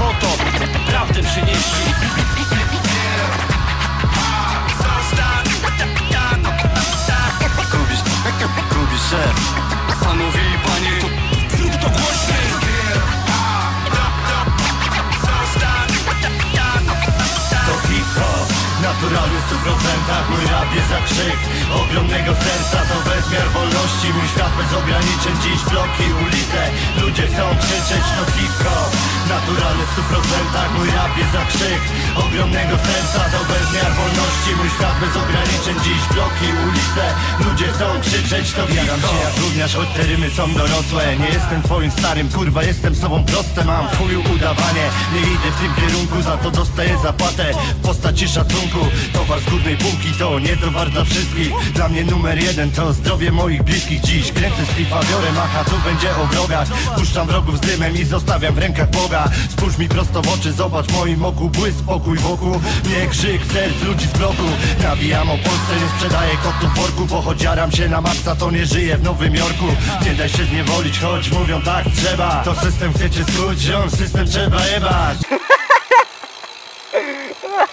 potop Prawdę przynieśli. Panowie i panie, to zrób to głośniej Naturalu w stu procentach Mój rap jest za krzyk. Ogromnego sensa To bezmiar wolności. Mój świat bez ograniczeń Dziś bloki, ulice. Naturalny w stu procentach, mój rap jest za krzyk Ogromnego serca to bezmiar wolności. Mój świat bez ograniczeń, dziś bloki, ulice Ludzie chcą krzyczeć, to hip-hop się jak gówniarz, choć te rymy są dorosłe. Nie jestem twoim starym, kurwa, jestem sobą proste. Mam w chuju udawanie, nie idę w tym kierunku Za to dostaję zapłatę. W postaci szacunku Towar z górnej półki to nie towar dla wszystkich. Dla mnie numer jeden to zdrowie moich bliskich. Dziś kręcę splifa, biorę macha, tu będzie o wrogach. Puszczam wrogów z dymem i zostawiam w rękach Boga. Spójrz mi prosto w oczy, zobacz moim oku Błysk, spokój wokół. Nie krzyk serc ludzi z bloku. Nawijam o Polsce, nie sprzedaję kotu w worku Pochodziaram się na maksa, to nie żyję w Nowym Jorku. Nie daj się zniewolić, choć mówią tak trzeba. To system chcecie skróć, on system trzeba jebać.